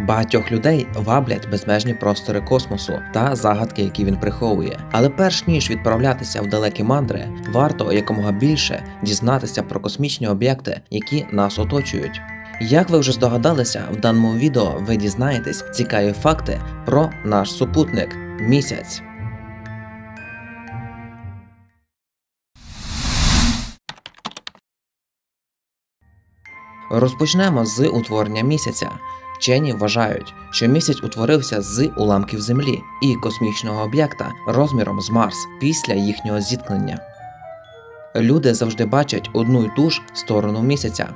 Багатьох людей ваблять безмежні простори космосу та загадки, які він приховує. Але перш ніж відправлятися в далекі мандри, варто якомога більше дізнатися про космічні об'єкти, які нас оточують. Як ви вже здогадалися, в даному відео ви дізнаєтесь цікаві факти про наш супутник місяць. Розпочнемо з утворення місяця. Вчені вважають, що місяць утворився з уламків Землі і космічного об'єкта розміром з Марс після їхнього зіткнення. Люди завжди бачать одну й ту ж сторону місяця.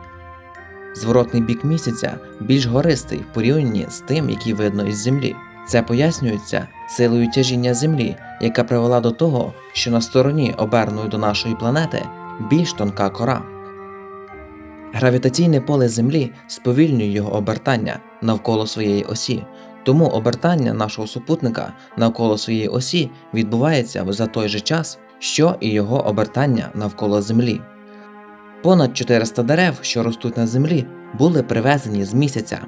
Зворотний бік місяця більш гористий в порівнянні з тим, який видно із Землі. Це пояснюється силою тяжіння Землі, яка привела до того, що на стороні, оберної до нашої планети, більш тонка кора. Гравітаційне поле Землі сповільнює його обертання навколо своєї осі, тому обертання нашого супутника навколо своєї осі відбувається за той же час, що і його обертання навколо Землі. Понад 400 дерев, що ростуть на землі, були привезені з місяця.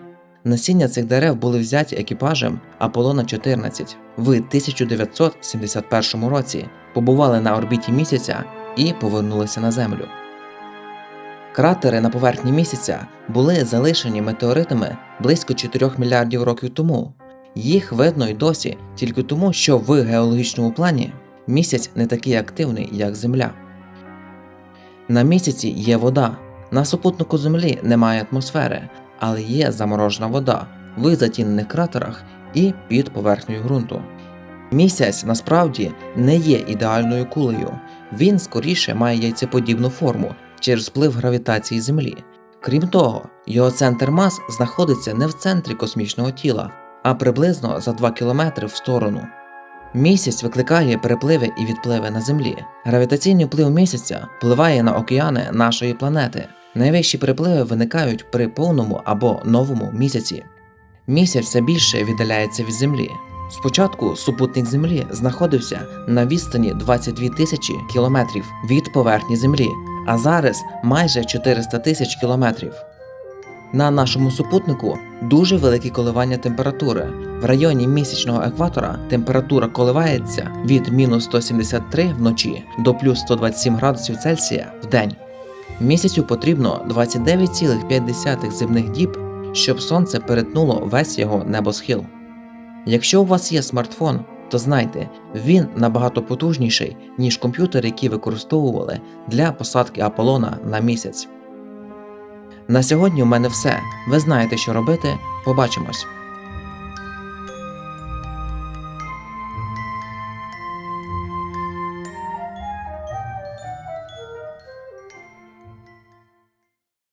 Насіння цих дерев були взяті екіпажем Аполлона 14 в 1971 році, побували на орбіті місяця і повернулися на Землю. Кратери на поверхні місяця були залишені метеоритами близько 4 мільярдів років тому. Їх видно й досі тільки тому, що в геологічному плані місяць не такий активний, як Земля. На місяці є вода. На супутнику Землі немає атмосфери, але є заморожена вода в затінених кратерах і під поверхнею ґрунту. Місяць насправді не є ідеальною кулею, він скоріше має яйцеподібну форму через вплив гравітації Землі. Крім того, його центр мас знаходиться не в центрі космічного тіла, а приблизно за 2 кілометри в сторону. Місяць викликає перепливи і відпливи на Землі. Гравітаційний вплив місяця впливає на океани нашої планети. Найвищі перепливи виникають при повному або новому місяці. Місяць все більше віддаляється від Землі. Спочатку супутник Землі знаходився на відстані 22 тисячі кілометрів від поверхні Землі, а зараз майже 400 тисяч кілометрів. На нашому супутнику дуже великі коливання температури. В районі місячного екватора температура коливається від мінус 173 вночі до плюс 127 градусів Цельсія в день. Місяцю потрібно 29,5 земних діб, щоб сонце перетнуло весь його небосхил. Якщо у вас є смартфон, то знайте, він набагато потужніший, ніж комп'ютер, який використовували для посадки Аполлона на місяць. На сьогодні у мене все. Ви знаєте, що робити. Побачимось.